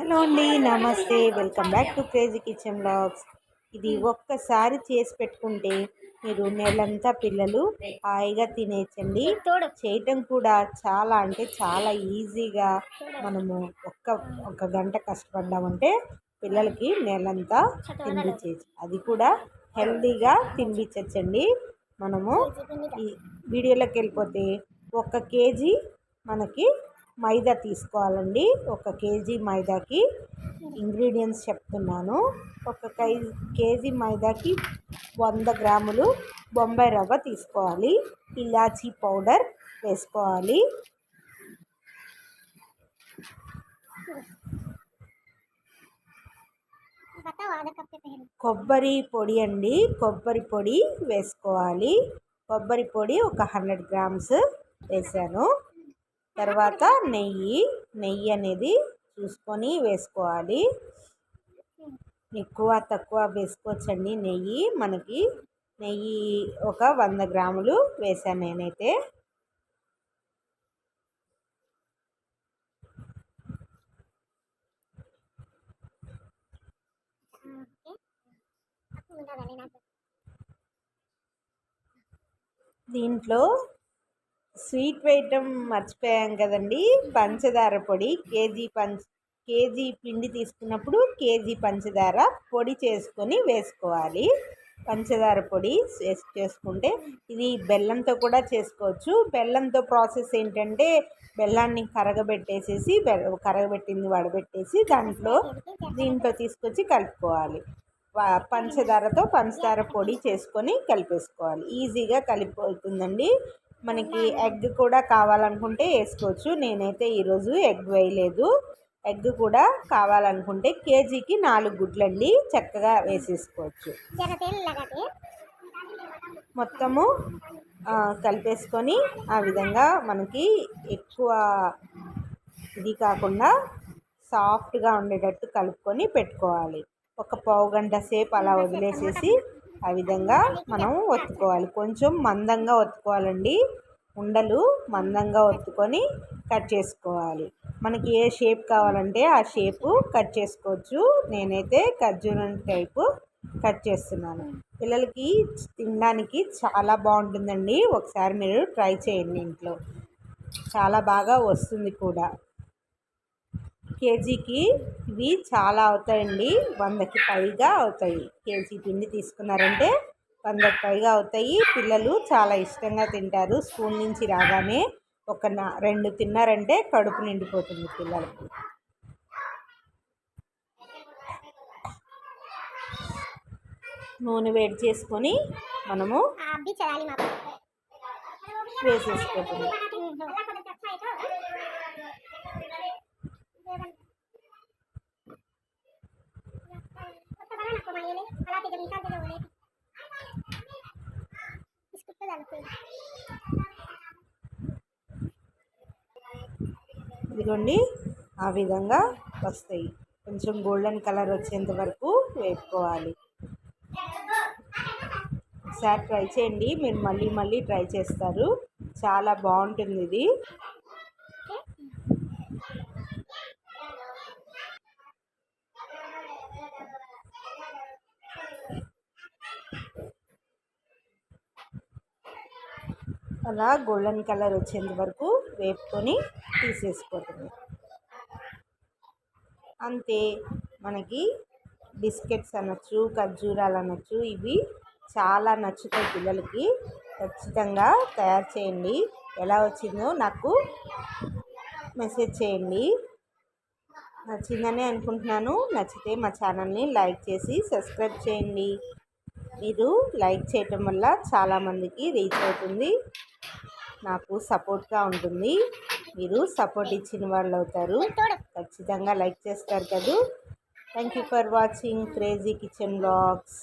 Hello అండి నమస్తే. Welcome back to crazy kitchen blogs. ఇది ఒక్కసారి చేసి పెట్టుకుంటే మీరు నెలంతా పిల్లలు హాయిగా తినేయచ్చండి చేయటం కూడా చాలా అంటే చాలా ఈజీగా మనము ఒక్క ఒక గంట కష్టపడ్డామంటే పిల్లలకి నెలంతా తినిపించేయచ్చు అది కూడా హెల్తీగా తినిపించచ్చండి మనము ఈ వీడియోలోకి వెళ్ళిపోతే ఒక కేజీ మనకి మైదా తీసుకోవాలండి. ఒక కేజీ మైదాకి ఇంగ్రీడియంట్స్ చెప్తున్నాను. ఒక కై కేజీ మైదాకి వంద గ్రాములు బొంబాయి రవ్వ తీసుకోవాలి. ఇలాచీ పౌడర్ వేసుకోవాలి. కొబ్బరి పొడి అండి. కొబ్బరి పొడి వేసుకోవాలి. కొబ్బరి పొడి ఒక హండ్రెడ్ గ్రామ్స్ వేసాను. తర్వాత నెయ్యి నెయ్యి అనేది చూసుకొని వేసుకోవాలి. ఎక్కువ తక్కువ వేసుకోవచ్చండి నెయ్యి. మనకి నెయ్యి ఒక వంద గ్రాములు వేసాను నేనైతే. దీంట్లో స్వీట్ వేయటం మర్చిపోయాం కదండి. పంచదార పొడి కేజీ పంచ కేజీ పిండి తీసుకున్నప్పుడు కేజీ పంచదార పొడి చేసుకొని వేసుకోవాలి. పంచదార పొడి చేసుకుంటే ఇది బెల్లంతో కూడా చేసుకోవచ్చు. బెల్లంతో ప్రాసెస్ ఏంటంటే బెల్లాన్ని కరగబెట్టేసేసి కరగబెట్టింది వడబెట్టేసి దాంట్లో దీంట్లో తీసుకొచ్చి కలుపుకోవాలి. పంచదారతో పంచదార పొడి చేసుకొని కలిపేసుకోవాలి. ఈజీగా కలిపిపోతుందండి మనకి ఎగ్ కూడా కావాలనుకుంటే వేసుకోవచ్చు. నేనైతే ఈరోజు ఎగ్ వేయలేదు. ఎగ్ కూడా కావాలనుకుంటే కేజీకి నాలుగు గుడ్లండి. చక్కగా వేసేసుకోవచ్చు. మొత్తము కలిపేసుకొని ఆ విధంగా మనకి ఎక్కువ ఇది కాకుండా సాఫ్ట్గా ఉండేటట్టు కలుపుకొని పెట్టుకోవాలి. ఒక పావు గంట సేపు అలా వదిలేసేసి ఆ విధంగా మనం ఒత్తుకోవాలి. కొంచెం మందంగా ఒత్తుకోవాలండి. ఉండలు మందంగా ఒత్తుకొని కట్ చేసుకోవాలి. మనకి ఏ షేప్ కావాలంటే ఆ షేపు కట్ చేసుకోవచ్చు. నేనైతే ఖర్జూరం టైపు కట్ చేస్తున్నాను. పిల్లలకి తినడానికి చాలా బాగుంటుందండి. ఒకసారి మీరు ట్రై చేయండి ఇంట్లో. చాలా బాగా వస్తుంది కూడా. కేజీకి ఇవి చాలా అవుతాయండి. వందకి పైగా అవుతాయి. కేజీ పిండి తీసుకున్నారంటే వందకి పైగా అవుతాయి. పిల్లలు చాలా ఇష్టంగా తింటారు. స్కూల్ నుంచి రాగానే ఒక రెండు తిన్నారంటే కడుపు నిండిపోతుంది పిల్లలకి. నూనె వేడి చేసుకొని మనము వేసేసుకుంటుంది ఇదిగోండి ఆ విధంగా వస్తాయి. కొంచెం గోల్డెన్ కలర్ వచ్చేంత వరకు వేపుకోవాలి. ఒకసారి ట్రై చేయండి మీరు మళ్ళీ మళ్ళీ ట్రై చేస్తారు. చాలా బాగుంటుంది ఇది. అలా గోల్డెన్ కలర్ వచ్చేంత వరకు వేపుకొని తీసేసుకోవటం అంతే మనకి బిస్కెట్స్ అనొచ్చు ఖర్జూరాలు అనొచ్చు ఇవి చాలా నచ్చుతాయి పిల్లలకి. ఖచ్చితంగా తయారు చేయండి. ఎలా వచ్చిందో నాకు మెసేజ్ చేయండి. నచ్చిందని అనుకుంటున్నాను. నచ్చితే మా ఛానల్ని లైక్ చేసి సబ్స్క్రైబ్ చేయండి. మీరు లైక్ చేయటం వల్ల చాలామందికి రీచ్ అవుతుంది. నాకు సపోర్ట్గా ఉంటుంది. మీరు సపోర్ట్ ఇచ్చిన వాళ్ళు అవుతారు. ఖచ్చితంగా లైక్ చేస్తారు కదా. Thank you for watching crazy kitchen blogs